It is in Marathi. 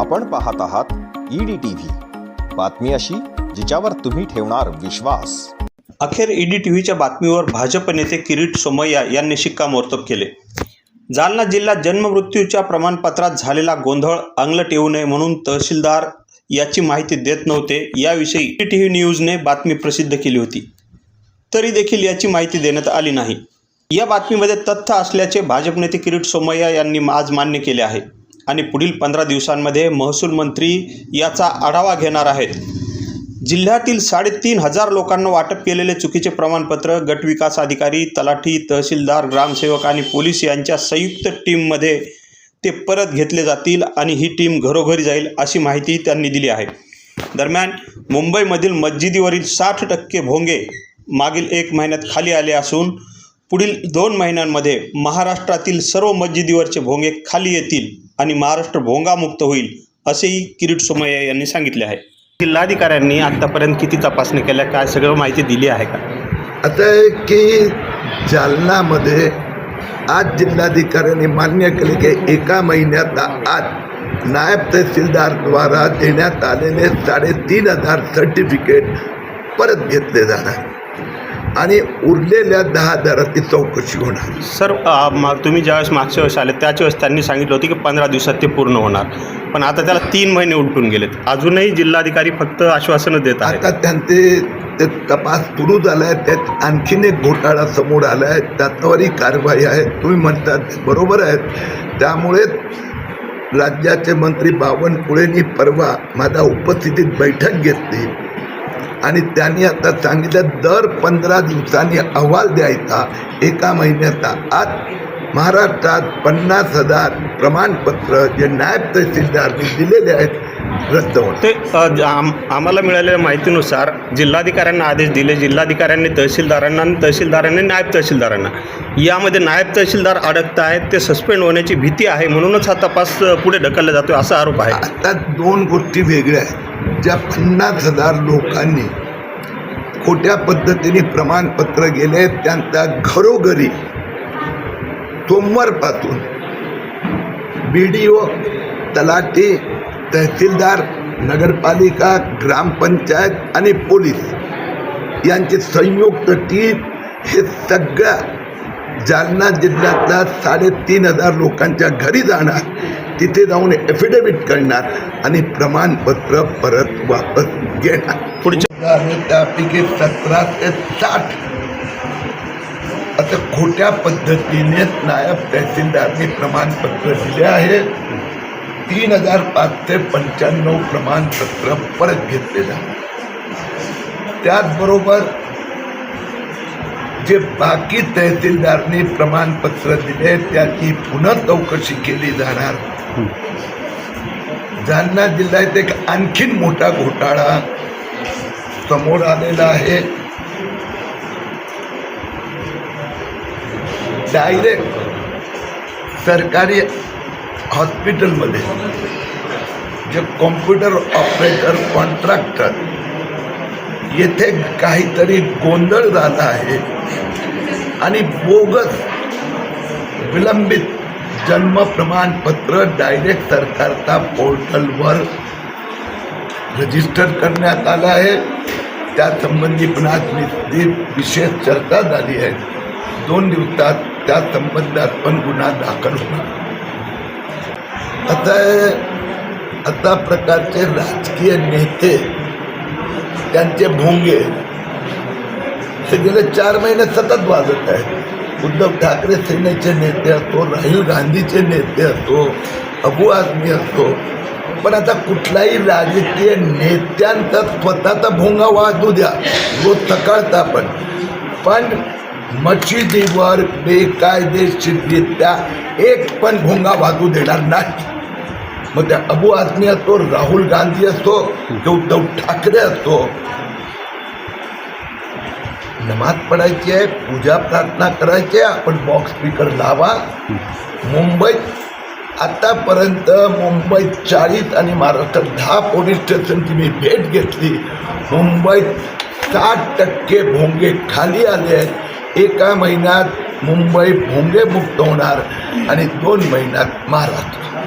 आपण पाहत आहात ईडी टीव्ही बातमी अशी जिच्यावर तुम्ही ठेवणार विश्वास. अखेर ईडी टीव्हीच्या बातमीवर भाजप नेते किरीट सोमय्या यांनी शिक्कामोर्तब केले. जालना जिल्ह्यात जन्ममृत्यूच्या प्रमाणपत्रात झालेला गोंधळ अंगलट येऊ नये म्हणून तहसीलदार याची माहिती देत नव्हते. याविषयी ईडी टी व्ही न्यूजने बातमी प्रसिद्ध केली होती. तरी देखील याची माहिती देण्यात आली नाही. या बातमीमध्ये तथ्य असल्याचे भाजप नेते किरीट सोमय्या यांनी आज मान्य केले आहे. आणि पुढील पंधरा दिवसांमध्ये महसूल मंत्री याचा आढावा घेणार आहेत. जिल्ह्यातील साडेतीन हजार लोकांना वाटप केलेले चुकीचे प्रमाणपत्र गटविकास अधिकारी तलाठी तहसीलदार ग्रामसेवक आणि पोलीस यांच्या संयुक्त टीममध्ये ते परत घेतले जातील आणि ही टीम घरोघरी जाईल अशी माहिती त्यांनी दिली आहे. दरम्यान मुंबईमधील मस्जिदीवरील साठ टक्के भोंगे मागील एक महिन्यात खाली आले असून पुढील दोन महिन्यांमध्ये महाराष्ट्रातील सर्व मस्जिदीवरचे भोंगे खाली येतील. आणि महाराष्ट्र भोंगामुक्त होईल असेही किरीट सोमय्या यांनी सांगितले आहे. जिल्हाधिकाऱ्यांनी आत्तापर्यंत किती तपासणी केल्या काय सगळं माहिती दिली आहे का? आता की जालनामध्ये आज जिल्हाधिकाऱ्यांनी मान्य केले की एका महिन्यात आज नायब तहसीलदारद्वारा देण्यात आलेले साडेतीन हजार सर्टिफिकेट परत घेतले जाणार. आणि उरलेल्या दहा हजाराची चौकशी होणार. सर मग तुम्ही ज्यावेळेस मागच्या वेळेस आले त्याच वेळेस त्यांनी सांगितलं होतं की पंधरा दिवसात ते पूर्ण होणार. पण आता त्याला तीन महिने उलटून गेलेत. अजूनही जिल्हाधिकारी फक्त आश्वासनं देत आहेत. आता त्यांचे ते तपास सुरू झाला आहे त्यात आणखीन एक घोटाळा समोर आला आहे त्याच्यावरही कारवाई आहे तुम्ही म्हणतात बरोबर आहेत त्यामुळे राज्याचे मंत्री बावनकुळेंनी परवा माझ्या उपस्थितीत बैठक घेतली. आणि त्यांनी आता सांगितलं दर पंधरा दिवसांनी अहवाल द्यायचा एका महिन्याचा. आज महाराष्ट्रात पन्नास हजार प्रमाणपत्र जे नायब तहसीलदारनी दिलेले आहेत रद्द होणार. ते आम आम्हाला मिळालेल्या माहितीनुसार जिल्हाधिकाऱ्यांना आदेश दिले जिल्हाधिकाऱ्यांनी तहसीलदारांना आणि तहसीलदारांनी नायब तहसीलदारांना. यामध्ये नायब तहसीलदार अडकत आहेत ते सस्पेंड होण्याची भीती आहे म्हणूनच हा तपास पुढे ढकलला जातोय असा आरोप आहे. आता दोन गोष्टी वेगळ्या आहेत. ज्या पन्नास हजार लोकांनी खोट्या पद्धतीने प्रमाणपत्र गेले त्यांच्या घरोघरी सोमवारपासून बी डी ओ तलाठी तहसीलदार नगरपालिका ग्रामपंचायत आणि पोलीस यांची संयुक्त टीम हे सगळ्या जालना जिल्ह्यातल्या साडेतीन हजार लोकांच्या घरी जाणार. तिथे जाऊन एफिडेव्हिट करणार आणि प्रमाणपत्र परत वापस घेणार. पुढच्या त्यापैकी सतरा ते साठ. आता खोट्या पद्धतीने नायब तहसीलदारने प्रमाणपत्र दिले आहे. तीन हजार पाचशे पंच्याण्णव प्रमाणपत्र परत घेतले जाणार त्याचबरोबर जे बाकी तहसीलदारने प्रमाणपत्र दिले त्याची पुन्हा चौकशी केली जाणार. जालना जिल्ह्यात एक आणखीन मोठा घोटाळा समोर आलेला आहे डायरेक्ट सरकारी हॉस्पिटलमध्ये जे कॉम्प्युटर ऑपरेटर कॉन्ट्रॅक्टर येथे काहीतरी गोंधळ झाला आहे आणि बोगस विलंबित जन्म प्रमाणपत्र डायरेक्ट सरकारच्या पोर्टलवर रजिस्टर करण्यात आलं आहे. त्यासंबंधी पण आज विशेष चर्चा आहे. दोन दिवसात त्या संबंधात पण गुन्हा दाखल होणार. आता आता राजकीय नेते भोंगे, हे गेले चार महिने सतत वाजत आहेत. उद्धव ठाकरे सेनेचे नेते असतो राहुल गांधीचे नेते असतो अबू आझमी असतो. पण आता कुठलाही राजकीय नेत्यांचा स्वतःचा भोंगा वाजू द्या. रोज सकाळचा पण. पण मशिदीवर बेकायदेशीररित्या एक पण भोंगा वाजू देणार नाही. मग त्या अबू आझमी असतो राहुल गांधी असतो किंवा उद्धव ठाकरे असतो नमाज पडायची आहे पूजा प्रार्थना करायची आहे आपण बॉक्स स्पीकर लावा. मुंबईत आत्तापर्यंत मुंबईत चाळीस आणि महाराष्ट्रात दहा पोलीस स्टेशनची मी भेट घेतली. मुंबईत साठ टक्के भोंगे खाली आले आहेत. एका महिन्यात मुंबई भोंगे मुक्त होणार आणि दोन महिन्यात महाराष्ट्र.